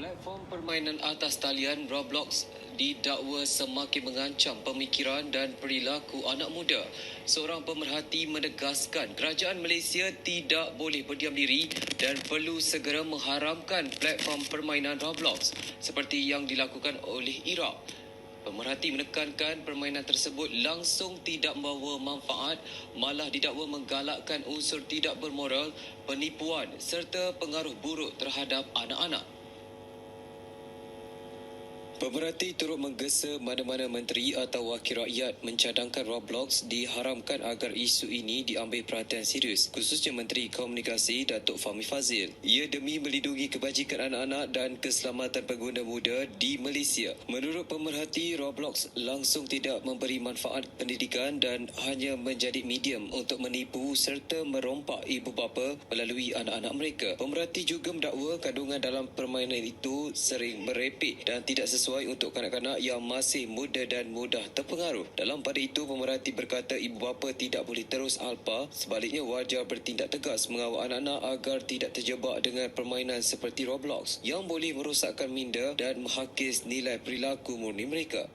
Platform permainan atas talian Roblox didakwa semakin mengancam pemikiran dan perilaku anak muda. Seorang pemerhati menegaskan kerajaan Malaysia tidak boleh berdiam diri dan perlu segera mengharamkan platform permainan Roblox seperti yang dilakukan oleh Iraq. Pemerhati menekankan permainan tersebut langsung tidak membawa manfaat, malah didakwa menggalakkan unsur tidak bermoral, penipuan serta pengaruh buruk terhadap anak-anak. Pemerhati turut menggesa mana-mana menteri atau wakil rakyat mencadangkan Roblox diharamkan agar isu ini diambil perhatian serius, khususnya Menteri Komunikasi Datuk Fahmi Fazil. Ia demi melindungi kebajikan anak-anak dan keselamatan pengguna muda di Malaysia. Menurut pemerhati, Roblox langsung tidak memberi manfaat pendidikan dan hanya menjadi medium untuk menipu serta merompak ibu bapa melalui anak-anak mereka. Pemerhati juga mendakwa kandungan dalam permainan itu sering merepek dan tidak sesuai sesuai untuk kanak-kanak yang masih muda dan mudah terpengaruh. Dalam pada itu, pemerhati berkata ibu bapa tidak boleh terus alpa, sebaliknya wajar bertindak tegas mengawal anak-anak agar tidak terjebak dengan permainan seperti Roblox yang boleh merosakkan minda dan menghakis nilai perilaku murni mereka.